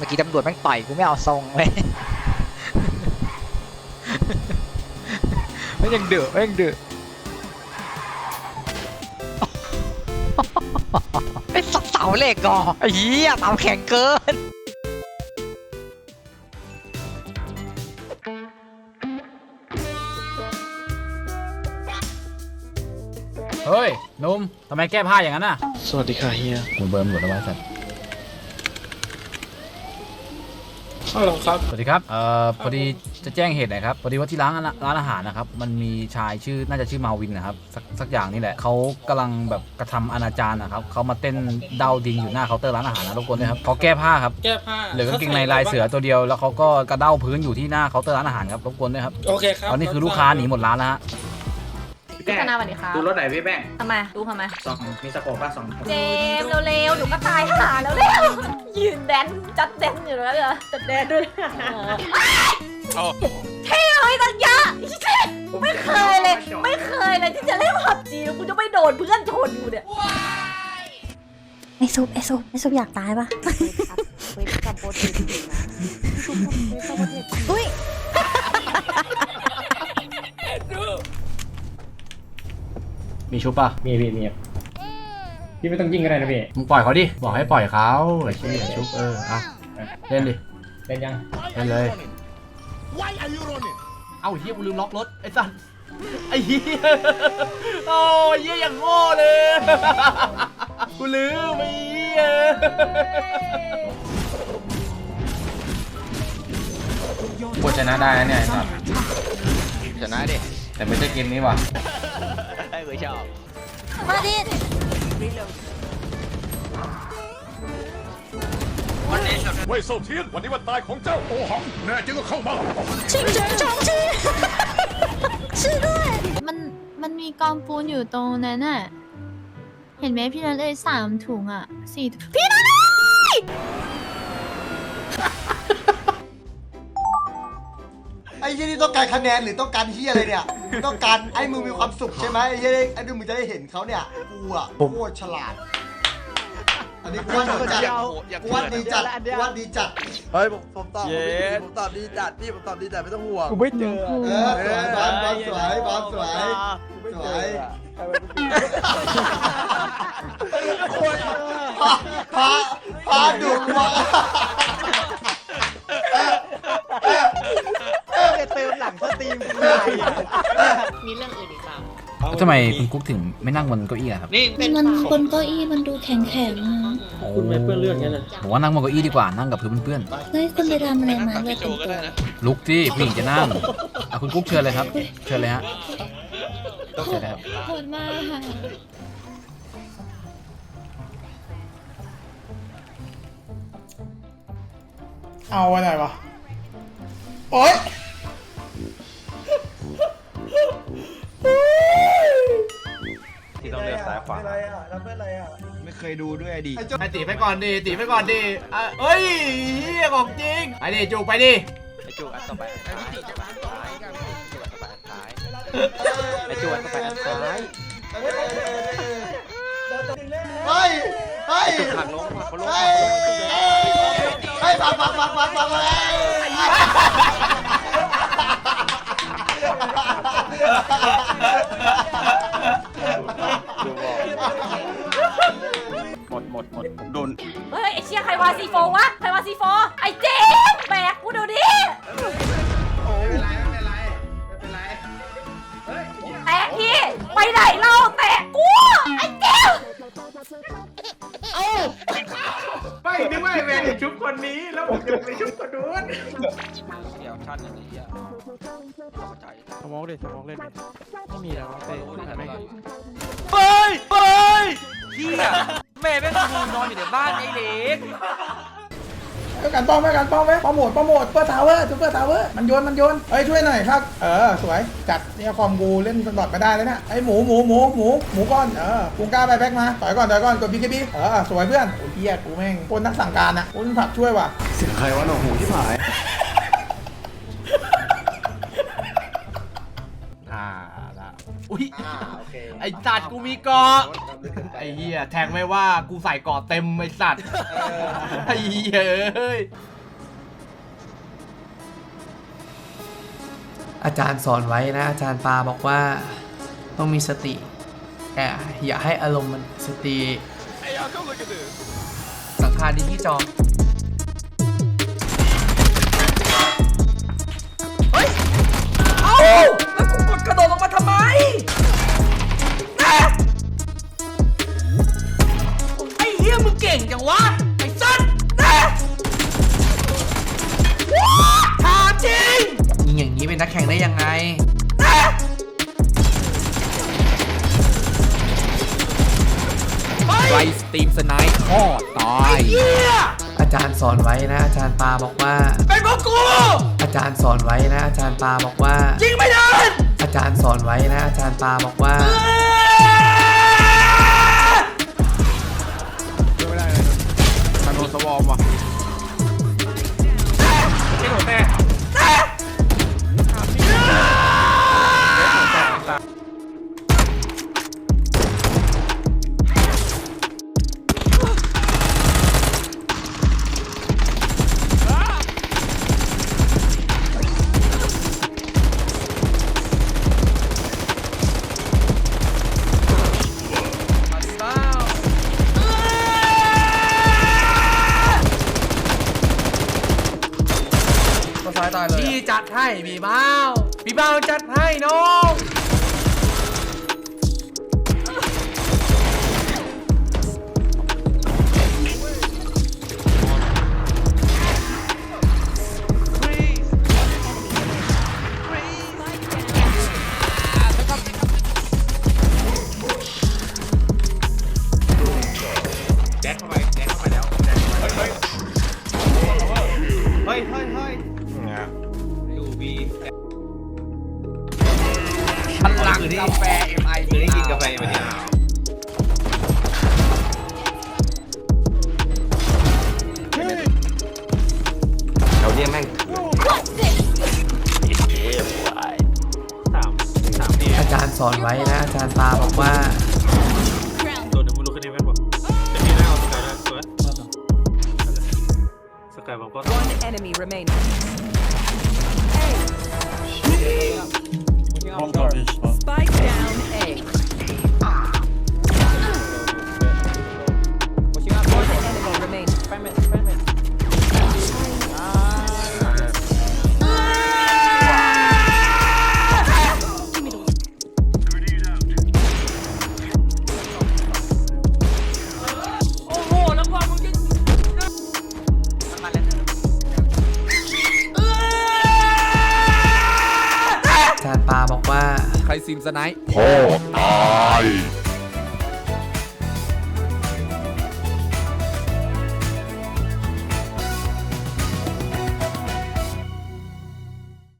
มื่อกี้ตำรวจแม่งต่อยกูไม่เอาทรงเลยไม่ยังเดือดไม่ยังเดือดไอ้สักเสาเหล็กก่อไอ้เหี้ยเสาแข็งเกินเฮ้ยหนุ่มทำไมแก้ผ้าอย่างนั้นน่ะ สวัสดีค่ะเฮียมึงเบิร์มหมดแล้วไว้สัตว์ ฮัลโหลครับ สวัสดีครับ เอ่อ พอดีจะแจ้งเหตุหน่อยครับ พอดีว่าที่ร้านอาร้านอาหารนะครับ มันมีชายชื่อ น่าจะชื่อมาวินนะครับ สักสักอย่างนี่แหละ เขากำลังแบบกระทำอนาจารนะครับ เขามาเต้นเดาดิงอยู่หน้าเคาน์เตอร์ร้านอาหารนะรบกวนด้วยครับเขาแก้ผ้าครับ แก้ผ้าเหลือกางเกงในลายเสือตัวเดียว แล้วเขาก็กระเด้าพื้นอยู่ที่หน้าเคาน์เตอร์ร้านอาหารครับ รบกวนด้วยครับโอเคครับตอนนี้คือลูกค้าหนีหมดร้านแล้วฮะ พี่ธนาสวัสดีครับดูรถไหนพี่แป้งทำไมดูทำไม สองมีสโคปป่ะสองเจมส์เร็วๆหนูก็ตายหาแล้วเร็วยืนแดนจัดแดนอยู่แล้วเหรอจัดแดนด้วยเท่เลยตั้งเยอะไม่เคยเลย ไม่เคยเลยที่จะเล่นผับจีแล้วกูจะไม่โดนเพื่อนชนกูเนี่ยไอซุปไอซุปไอซุปอยากตายปะอุ้ย มีชุบป่ะมีพี่มีพี่ไม่ต้องยิงก็ได้นะพี่มึงปล่อยเขาดิ บอกให้ปล่อยเขาไอ้เชี่ยชุบเออเอาเล่นดิเป็นยัง เล่นเลย เอ้าเฮียกูลืมล็อกรถไอ้สัสไอ้เฮียโอ้ยเฮียอย่างโง่เลย กูลืมไอ้เฮียกดชนะได้นะเนี่ยไอ้สัตว์ชนะดิ แต่ไม่ใช่เกมนี้ว่ะไอ้กูชอบมาดิเว่ยเซาเทียนวันนี้วันตายของเจ้าโอหังแน่จริงก็เข้ามาชิงเฉิงชองชื่อชื่อด้วย มัน มันมีกองปูนอยู่ตรงนั้นน่ะ เห็นไหมพี่นัทเลยสามถุงอะสี่ถุงพี่นัท ไอ้เหี้ยนี่ต้องการคะแนนหรือต้องการเหี้ยอะไรเนี่ยมึงต้องการไอ้มึงมีความสุขใช่ไหมไอ้เหี้ยไอ้ดูมึงจะได้เห็นเขาเนี่ยกูอะโคตรฉลาด อันนี้กูว่าดีจัดกูว่าดีจัดกูว่าดีจัดเฮ้ยผมผมตอบผมตอบดีจัดพี่ผมตอบดีจัดไม่ต้องห่วงเออสวยบอลบอลสวยบอลสวยสวยพาพาพาดุมาก ติมหลังสตรีมมีเรื่องอื่นอีกเปล่าทำไมคุณกุ๊กถึงไม่นั่งบนเก้าอี้อะครับมันบนเก้าอี้มันดูแข็งแข็งๆอะคุณไม่เปื้อนเลือดงั้นนะผมว่านั่งบนเก้าอี้ดีกว่านั่งกับพื้นเพื่อนเฮ้ยคุณไปทำอะไรมาเลือดเต็มตัวๆลุกที่ผู้หญิงจะนั่งอะคุณกุ๊กเชิญเลยครับ เชิญเลยฮะเชิญเลยครับ โหดมากค่ะเอาไว้ไหนวะโอ๊ย ต้องเลือกซ้ายขวาอะไรอะแล้วเป็นอะไรอะไม่เคยดูด้วยดิไอ้เจ้าไอตีไปก่อนดิตีไปก่อนดิอะเอ้ยเฮียของจริงไปดิจูกไปดิไอ้จูอันต่อไปอันท้ายไอ้จูอันต่อไปอันท้ายไอ้จูอันต่อไปอันท้ายเฮ้ยเฮ้ยหักลงหักลงเฮ้ยเฮ้ยฟังฟังฟังฟังฟังเฮ้ย ฮ้ยไอเชียใครวาซีโฟวะใครวาซีโฟไอเจมส์แบกกูดูดิแตกพี่ไปไหนเราแตกกูไอเจมส์ไม่นึกว่าไอ้แมนจะชุบคนนี้ แล้วผมจะไปชุบคนนู้นเดี๋ยวชั้นอันนี้อะเข้าใจสมองเล่นสมองเล่นไม่มีแล้วเต้ถ่ายไม่เฮ้ยเฮ้ยเฮียแม่แม่งกูน อนอยู่ในบ้านไอ้เล็กกันป้องไหมกันป้องไหมป้องโหมดป้องโหมดเปิดทาวเวอร์จุดเปิดทาวเวอร์มันโยนมันโยนเฮ้ยช่วยหน่อยครับ เออสวยจัดเนี่ยคอมกูเล่นสดไม่ได้เลยนะไอ้หมูหมูหมูหมูหมูก้อนเออกูกล้าไปแบ็กมาต่อยก่อนต่อยก่อนกดบีเคบีเออสวยเพื่อนโอ้ยเฮียกูแม่งคนนักสั่งการอะคนผักช่วยว่ะเสียงใครวะหนอหูที่หาย อ่าละอุ้ยไอสัตว์กูมีเกาะไอเหี้ยแทงไม่ว่ากูใส่เกาะเต็มไอสัตว์ไอเหี้ยเอ้ยอาจารย์สอนไว้นะ อาจารย์ปาบอกว่าต้องมีสติ แต่อย่าให้อารมณ์มันสติสังขารดีที่จอมเอ้าแล้ว ไมแน่ไอ้เหี้ยมึงเก่งจังวะ ไอ้สัตว์แน่ถามจริงยิงอย่างนี้เป็นนักแข่งได้ยังไงไรสตรีมสไนป์พ่อตายเหี้ยอาจารย์สอนไว้นะ อาจารย์ปาบอกว่า เป็นเพราะกูอาจารย์สอนไว้นะ อาจารย์ปาบอกว่า ยิงไม่โดน อาจารย์สอนไว้นะ อาจารย์ปาบอกว่า จัดให้พี่เบ้าพี่เบ้าจัดให้น้องแดกเข้าไปแดกเข้าไปแล้วแดกเข้าไปเฮ้ยเฮ้ยเฮ้ยดู บีพลังกาแฟ MI คือได้กินกาแฟมาเนี่ยเราเนี่ยแม่งสามสามเนี่ยอาจารย์สอนไว้นะ อาจารย์ปาบอกว่า ตัวหนึ่งมึงรู้ขึ้นได้ไหมบอกจะมีหน้าเอาสกายได้ตัวสกายบอกก็ One enemy remaining. ครซิมสไนท์ พ่อตาย